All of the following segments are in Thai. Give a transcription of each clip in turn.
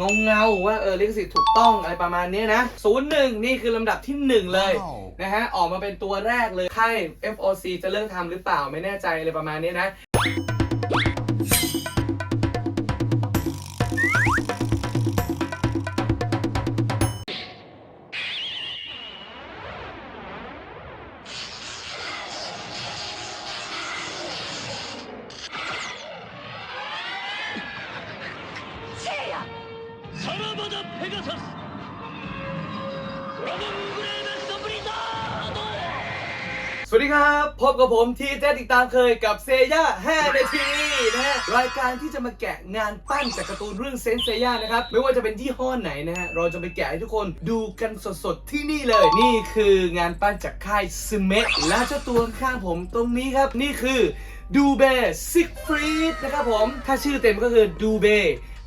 เงาเงาๆว่าเออลิขสิทธิ์ถูกต้องอะไรประมาณนี้นะศูนย์หนึ่งนี่คือลำดับที่หนึ่งเลยนะฮะออกมาเป็นตัวแรกเลยค่าย FOC จะเลิกทำหรือเปล่าไม่แน่ใจเลยประมาณนี้นะ ครับ พบกับผมทีเจติดตามเคยกับเซย่า5นาทีนะฮะรายการที่จะมาแกะงานปั้นจากการ์ตูนเรื่องเซนเซย่านะครับ ไม่ว่าจะเป็นยี่ห้อไหนนะฮะ เราจะไปแกะให้ทุกคนดูกันสดๆ ที่นี่เลย นี่คืองานปั้นจากค่ายซึเมะและเจ้าตัวข้างผมตรงนี้ครับ นี่คือดูเบซิกฟรีดนะครับผม ถ้าชื่อเต็มก็คือดูเบ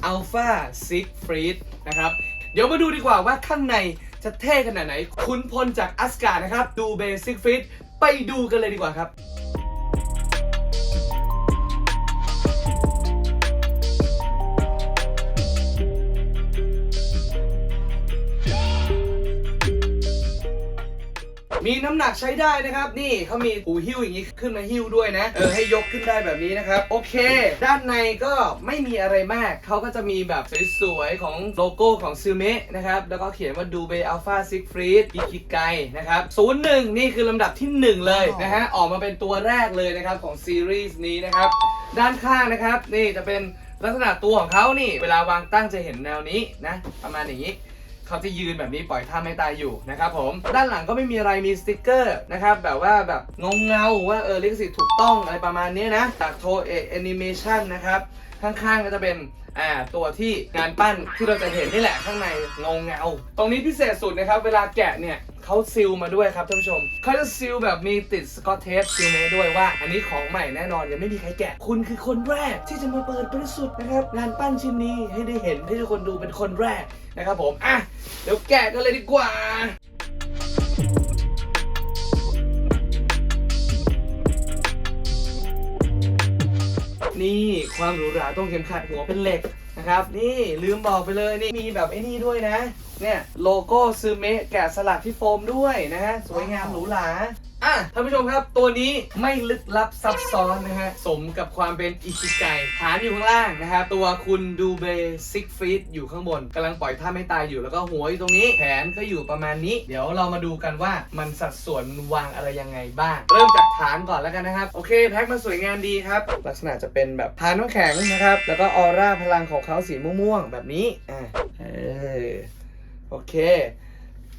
อัลฟาซิกฟรีดนะครับ เดี๋ยวมาดูดีกว่าว่าข้างในจะเท่ขนาดไหน คุณพลจากอัสการ์นะครับ ดูเบซิกฟิต ไปดูกันเลยดีกว่าครับ มีน้ำหนักใช้ได้นะครับ นี่เขามีหูหิ้วอย่างนี้ขึ้นมาหิ้วด้วยนะ เออให้ยกขึ้นได้แบบนี้นะครับ โอเค ด้านในก็ไม่มีอะไรมาก เขาก็จะมีแบบสวยๆ ของโลโก้ของซูเมะนะครับ แล้วก็เขียนว่าดูเบอัลฟาซิกฟรีดอิคิไกนะครับศูนย์หนึ่งนี่คือลำดับที่ 1 เลยนะฮะ ออกมาเป็นตัวแรกเลยนะครับของซีรีส์นี้นะครับ ด้านข้างนะครับ นี่จะเป็นลักษณะตัวของเขานี่ เวลาวางตั้งจะเห็นแนวนี้นะ ประมาณอย่างนี้ เขาจะยืนแบบนี้ปล่อยท่าไม่ตายอยู่นะครับผมด้านหลังก็ไม่มีอะไรมีสติกเกอร์นะครับแบบว่าแบบงงเงาว่าเออลิขสิทธิ์ถูกต้องอะไรประมาณนี้นะจากโทเอแอนิเมชันนะครับข้างๆก็จะเป็น อ่าตัวที่งานปั้นที่เราจะเห็นนี่แหละข้างในเงาเงาตรงนี้พิเศษสุดนะครับ เวลาแกะเนี่ยเขาซีลมาด้วยครับท่านผู้ชมเขาจะซีลแบบมีติดสกอตเทปซีลมาด้วยว่า อันนี้ของใหม่แน่นอนยังไม่มีใครแกะ คุณคือคนแรกที่จะมาเปิดบริสุทธิ์นะครับงานปั้นชิ้นนี้ให้ได้เห็นให้ทุกคนดูเป็นคนแรกนะครับผมอะเดี๋ยวแกะกันเลยดีกว่า นี่ความหรูหราต้องเข็มขัดหัวเป็นเหล็กนะครับ นี่ลืมบอกไปเลยนี่มีแบบไอ้นี่ด้วยนะ เนี่ยโลโก้ซูเมะแกะสลักที่โฟมด้วยนะฮะสวยงามหรูหรา อะท่านผู้ชมครับ ตัวนี้ไม่ลึกลับซับซ้อนนะฮะ สมกับความเป็นอิคิไกฐานอยู่ข้างล่างนะครับตัวคุณดูเบซิกฟีดอยู่ข้างบนกำลังปล่อยท่าไม่ตายอยู่ แล้วก็หัวอยู่ตรงนี้ แขนก็อยู่ประมาณนี้ เดี๋ยวเรามาดูกันว่ามันสัดส่วนมันวางอะไรยังไงบ้าง เริ่มจากฐานก่อนแล้วกันนะครับ โอเค แพ็คมาสวยงามดีครับ ลักษณะจะเป็นแบบฐานน้ำแข็งนะครับ แล้วก็ออร่าพลังของเขาสีม่วงๆแบบนี้ อ่าเออโอเค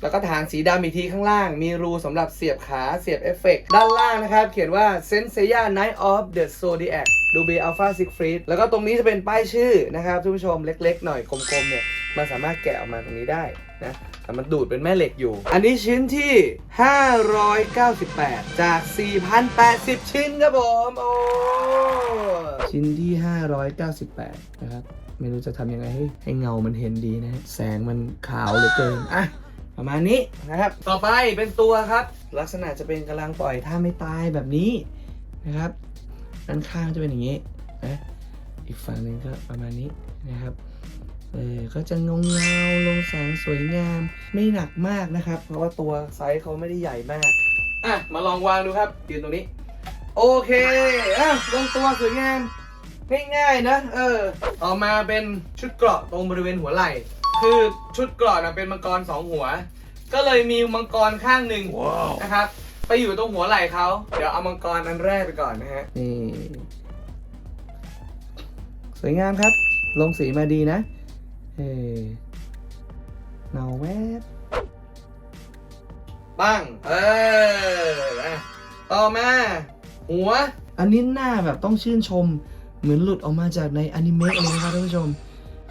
แล้วก็ฐานสีดำอีกทีข้างล่าง มีรูสำหรับเสียบขาเสียบเอฟเฟกต์ด้านล่างนะครับ เขียนว่า Senseiya Night of the Zodiac ดูเบอัลฟาซิกฟรีดแล้วก็ตรงนี้จะเป็นป้ายชื่อนะครับทุกผู้ชมเล็กๆ หน่อยกลมๆเนี่ยมันสามารถแกะออกมาตรงนี้ได้นะ แต่มันดูดเป็นแม่เหล็กอยู่ อันนี้ชิ้นที่ 598 จาก 4,080 ชิ้นครับผม โอ้ ชิ้นที่ 598 นะครับ ไม่รู้จะทำยังไงให้ให้เงามันเห็นดีนะ แสงมันขาวเหลือเกิน อะ ประมาณนี้นะครับ ต่อไปเป็นตัวครับ ลักษณะจะเป็นกำลังปล่อยท่าไม่ตายแบบนี้นะครับด้านข้างจะเป็นอย่างนี้นะอีกฝั่งหนึ่งก็ประมาณนี้นะครับเออก็จะเงเงาลงแสงสวยงามไม่หนักมากนะครับ เพราะว่าตัวไซส์เขาไม่ได้ใหญ่มากอะมาลองวางดูครับยืนตรงนี้ โอเคอะลงตัวสวยงามง่ายๆนะ เออ ต่อมาเป็นชุดเกราะตรงบริเวณหัวไหล่ คือชุดเกราะนะเป็นมังกรสองหัว ก็เลยมีมังกรข้างหนึ่งนะครับ ไปอยู่ตรงหัวไหล่เขาเดี๋ยวเอามังกรอันแรกไปก่อนนะฮะนี่สวยงามครับ ลงสีมาดีนะเออเงาแวบปังเอออะต่อมาหัว อันนี้หน้าแบบต้องชื่นชม เหมือนหลุดออกมาจากในอนิเมะเลยนะครับท่านผู้ชม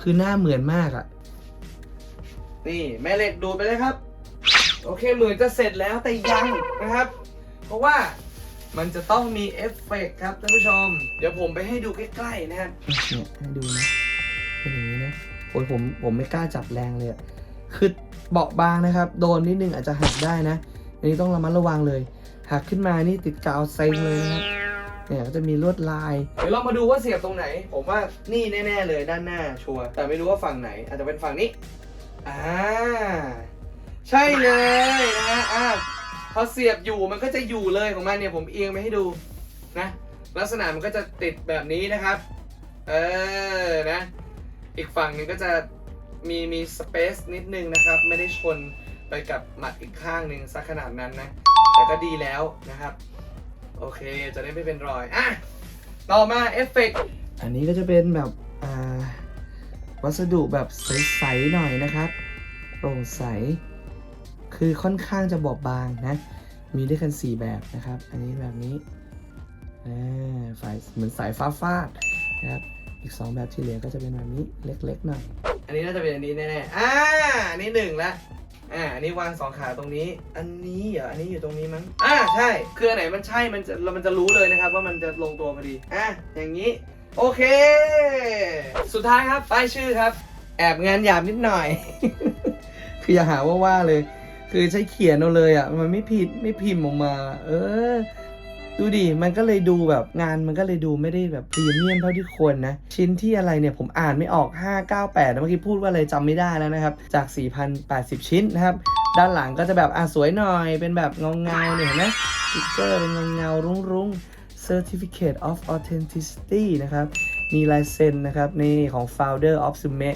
คือหน้าเหมือนมากอะ่ะ นี่แม่เหล็กดูดไปเลยครับ โอเคเหมือนจะเสร็จแล้วแต่ยังนะครับ เพราะว่ามันจะต้องมีเอฟเฟกต์ครับท่านผู้ชม เดี๋ยวผมไปให้ดูใกล้ๆนะครับเนี่ยให้ดูนะเป็นอย่างนี้นะโอ้ยผมผมไม่กล้าจับแรงเลยอะคือเบาะบางนะครับ โดนนิดนึงอาจจะหักได้นะ อันนี้ต้องระมัดระวังเลย หักขึ้นมานี่ติดกาวเซ็งเลยนะครับเนี่ยก็จะมีลวดลาย เดี๋ยวเรามาดูว่าเสียบตรงไหน ผมว่านี่แน่ ๆ เลยด้านหน้าชัวร์แต่ไม่รู้ว่าฝั่งไหน อาจจะเป็นฝั่งนี้ อ่าใช่เลยนะฮะอ่าพอเสียบอยู่มันก็จะอยู่เลยของมันเนี่ยผมเอียงไปให้ดูนะลักษณะมันก็จะติดแบบนี้นะครับ เออนะ อีกฝั่งหนึงก็จะมีมีสเปซนิดนึงนะครับ ไม่ได้ชนไปกับหมัดอีกข้างหนึ่งซะขนาดนั้นนะ แต่ก็ดีแล้วนะครับ โอเคจะได้ไม่เป็นรอยอะต่อมาเอฟเฟกต์อันนี้ก็จะเป็นแบบอ่า วัสดุแบบใสๆหน่อยนะครับโปร่งใส คือค่อนข้างจะบอบบางนะ มีด้วยกัน 4 แบบนะครับ อันนี้แบบนี้อ่าฝ่ายเหมือนสายฟ้าฟาดนะครับ อีก 2 แบบที่เหลือก็จะเป็นแบบนี้เล็กๆหน่อย อันนี้น่าจะเป็นอันนี้แน่ๆ อ่าอันนี้หนึ่งละอ่าอันนี้วางสองขาตรงนี้ อันนี้เหรอ อันนี้อยู่ตรงนี้มั้ง อ่า ใช่ คืออันไหนมันใช่ มันจะ เรามันจะรู้เลยนะครับ ว่ามันจะลงตัวพอดี อะอย่างนี้ โอเค สุดท้ายครับป้ายชื่อครับ แอบงานหยาบนิดหน่อย คืออย่าหาว่าว่าเลย คือใช้เขียนเอาเลยอะ มันไม่ผิดไม่พิมพ์ออกมา เออ ดูดิ มันก็เลยดูแบบงานมันก็เลยดูไม่ได้แบบพรีเมียมเท่าที่ควรนะ ชิ้นที่อะไรเนี่ยผมอ่านไม่ออก 598นะเมื่อกี้พูดว่าอะไรจำไม่ได้แล้วนะครับ จาก 4,080 ชิ้นนะครับ ด้านหลังก็จะแบบอะสวยหน่อย เป็นแบบเงาเงาเนี่ยเห็นไหมสติ๊กเกอร์เป็นเงาเงารุ้งรุ้ง Certificate of Authenticity นะครับ มีลายเซ็นนะครับนี่ของ Founder of Sume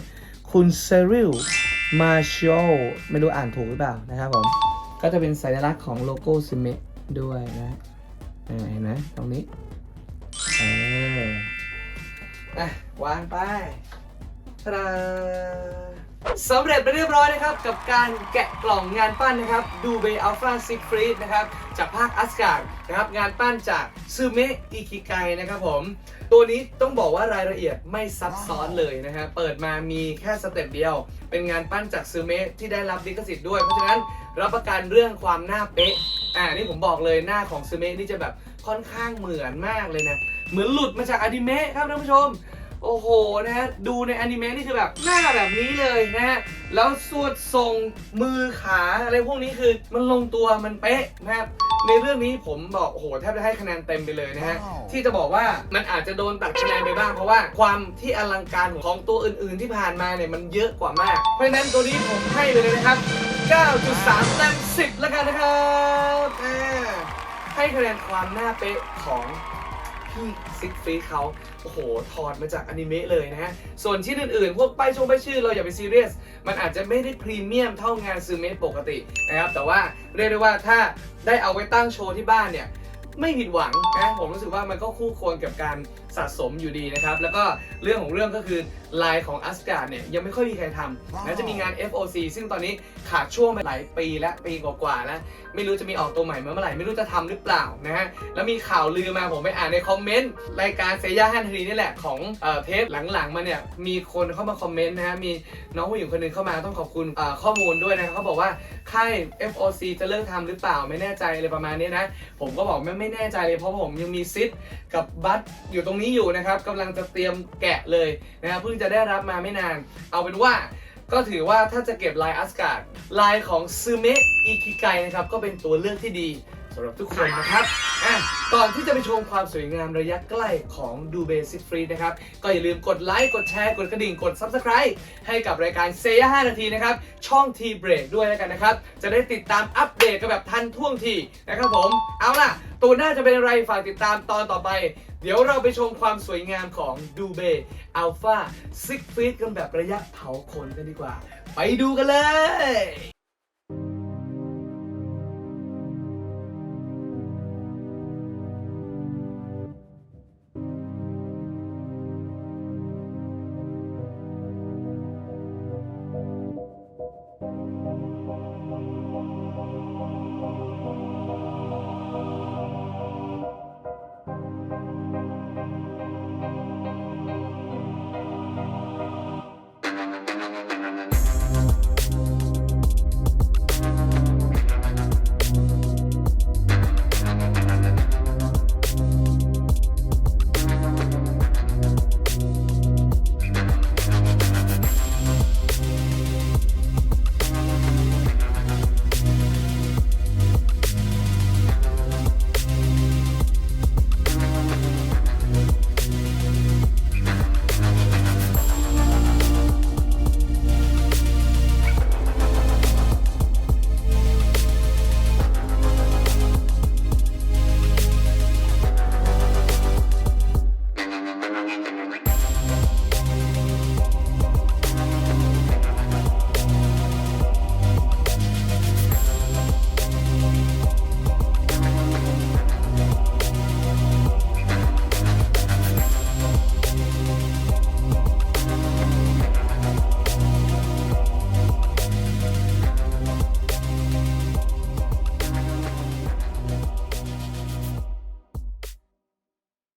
คุณ Cyril Marshall ไม่รู้อ่านถูกหรือเปล่านะครับผม ก็จะเป็นสัญลักษณ์ของโลโก้ Sume ด้วยนะเห็นไหมตรงนี้เอออะวางไปทาดา สำเร็จไปเรียบร้อยนะครับ กับการแกะกล่องงานปั้นนะครับดูเบอัลฟาซิกฟรีดนะครับ จากภาคอัสการ์ดนะครับงานปั้นจากซูเมะอิคิไกนะครับผม ตัวนี้ต้องบอกว่ารายละเอียดไม่ซับซ้อนเลยนะฮะเปิดมามีแค่สเต็ปเดียว เป็นงานปั้นจากซูเมะที่ได้รับลิขสิทธิ์ด้วย เพราะฉะนั้นรับประกันเรื่องความหน้าเป๊ะอ่านี่ผมบอกเลยหน้าของซูเมะนี่จะแบบค่อนข้างเหมือนมากเลยนะเหมือนหลุดมาจากอนิเมะครับท่านผู้ชม โอ้โหนะฮะดูในอนิเมะนี่คือแบบหน้าแบบนี้เลยนะฮะแล้วสวดทรงมือขาอะไรพวกนี้คือมันลงตัวมันเป๊ะนะครับในเรื่องนี้ผมบอกโอ้โหแทบจะให้คะแนนเต็มไปเลยนะฮะที่จะบอกว่ามันอาจจะโดนตัดคะแนนไปบ้างเพราะว่าความที่อลังการของตัวอื่นๆที่ผ่านมาเนี่ยมันเยอะกว่ามาก เพราะฉะนั้นตัวนี้ผมให้ไปเลยนะครับ 9.3เต็ม10 แล้วกันนะครับอ่าให้คะแนนความหน้าเป๊ะของพี่ ซิกฟีเขาโอ้โห ถอดมาจากอนิเมะเลยนะฮะ ส่วนชิ้นอื่นๆ พวกป้ายชงป้ายชื่อเราอย่าไปซีเรียส มันอาจจะไม่ได้พรีเมียมเท่างานซูเมะปกตินะครับ แต่ว่าเรียกได้ว่าถ้าได้เอาไว้ตั้งโชว์ที่บ้านเนี่ย ไม่ผิดหวังนะ ผมรู้สึกว่ามันก็คู่ควรกับการ สะสมอยู่ดีนะครับ แล้วก็เรื่องของเรื่องก็คือลายของอัสการ์เนี่ยยังไม่ค่อยมีใครทำนะจะมีงาน FOC ซึ่งตอนนี้ขาดช่วงไปหลายปีแล้วปีกว่าๆแล้วไม่รู้จะมีออกตัวใหม่เมื่อไหร่ไม่รู้จะทำหรือเปล่านะฮะแล้วมีข่าวลือมาผมไปอ่านในคอมเมนต์รายการเซย่าฮันทีนี่แหละของเอเทปหลังๆมาเนี่ยมีคนเข้ามาคอมเมนต์นะฮะมีน้องผู้หญิงคนหนึ่งเข้ามาต้องขอบคุณข้อมูลด้วยนะเขาบอกว่าค่าย FOC จะเลิกทำหรือเปล่าไม่แน่ใจเลยประมาณนี้นะผมก็บอกไม่ไม่แน่ใจเลยเพราะผมยังมีซิดกับบัตอยู่ตรงนี้นี้อยู่นะครับกำลังจะเตรียมแกะเลยนะครับเพิ่งจะได้รับมาไม่นาน เอาเป็นว่าก็ถือว่าถ้าจะเก็บลายอัสการ์ดลายของซูเมะอิคิไกนะครับก็เป็นตัวเลือกที่ดีสำหรับทุกคนนะครับอะก่อนที่จะไปชมความสวยงามระยะใกล้ของดูเบสิ c ฟรีนะครับ ก็อย่าลืมกดไลค์ กดแชร์ กดกระดิ่ง กด Subscribe ให้กับรายการเซย่า5นาทีนะครับ ช่องทีเบรกด้วยแล้วกันนะครับ จะได้ติดตามอัปเดตกันแบบทันท่วงทีนะครับผม เอาล่ะ ตัวหน้าจะเป็นอะไรฝากติดตามตอนต่อไป เดี๋ยวเราไปชมความสวยงามของดูเบอัลฟาซิกฟีดกันแบบระยะเผาขนกันดีกว่า ไปดูกันเลย